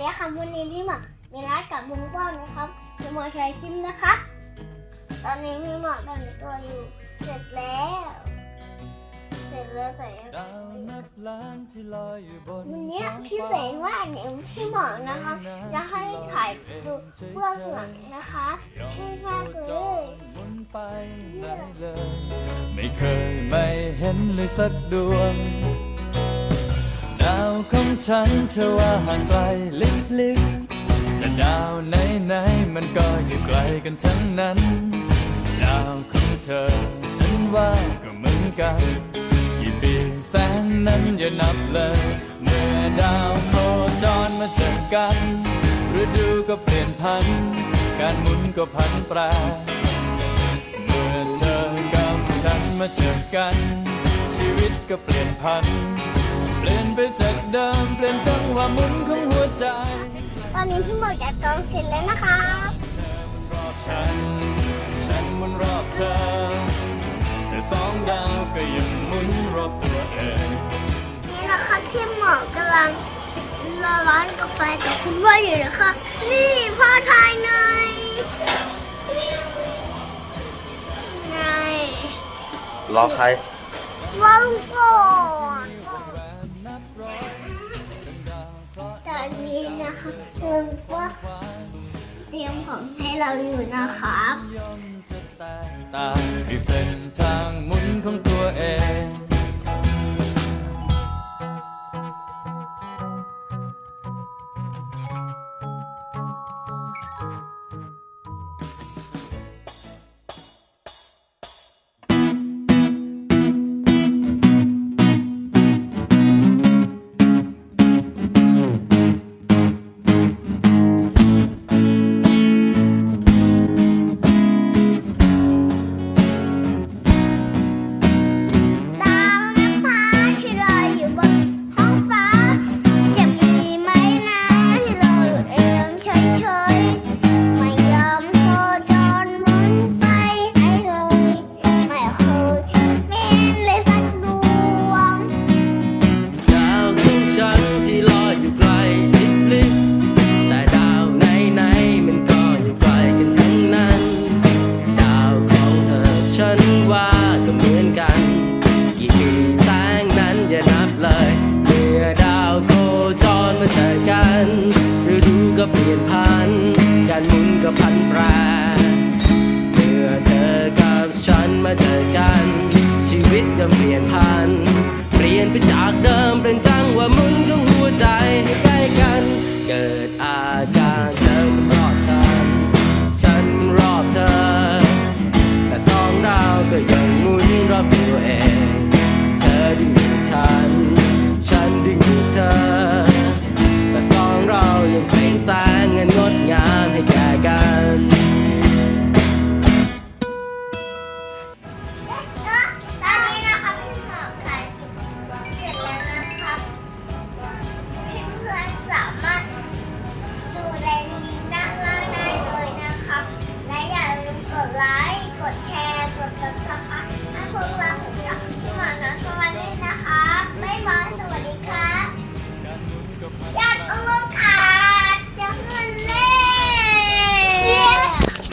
ดีค่ะวันนี้พี่หมามีร้ากับลุงป้อนนะครับจะมาใช้ชิมนะครับ ตอนนี้พี่หมาแต่ตัวอยู่เสร็จแล้ว แต่ดาวนับล้านที่ลอยอยู่บนวันเนี้ยท้องพี่ฟ้าเสงว่าเนี่ยพี่หมอนะคะ จะให้ถ่ายดูเบื้องหลังนะคะให้มากเลยหมุนไปไหนเลย ไม่เคยไม่เห็นเลยสักดวงดาวของฉันเธอว่าห่างไกลลิบลิบแต่ดาวไหนไหนๆมันก็อยู่ไกลกันทั้งนั้น ดาวของเธอฉันว่าก็เหมือนกันกี่ปีแสง นั้นอย่านับเลย เมื่อดาวโคจรมาเจอกันฤดูก็เปลี่ยนพัน การหมุนก็พันแปร เมื่อเธอกับฉันมาเจอกัน ชีวิตก็เปลี่ยนพัน เปลี่ยนไปจากเดิมเปลี่ยนจังหวะหมุนของหัวใจ ตอนนี้พี่หมอจัดกองเสร็จแล้วนะคะเธอมุนรอบฉัน ฉันมุนรอบเธอ แต่สองดาวก็ยังหมุนรอบตัวเอง พี่หมอกำลังรอร้านกาแฟกับคุณพ่ออยู่นะคะ นี่พ่อทายหน่อยไงรอใครวางก่อนนับร้อยจนดาวเคราะห์ตอนนี้นะคะลุงว่าเตรียมของให้เราอยู่นะครับ มเปลี่ยนพันเปลี่ยนไปจากเดิมเป็นจังว่ามึงกับหัวใจให้ใกล้กันเกิด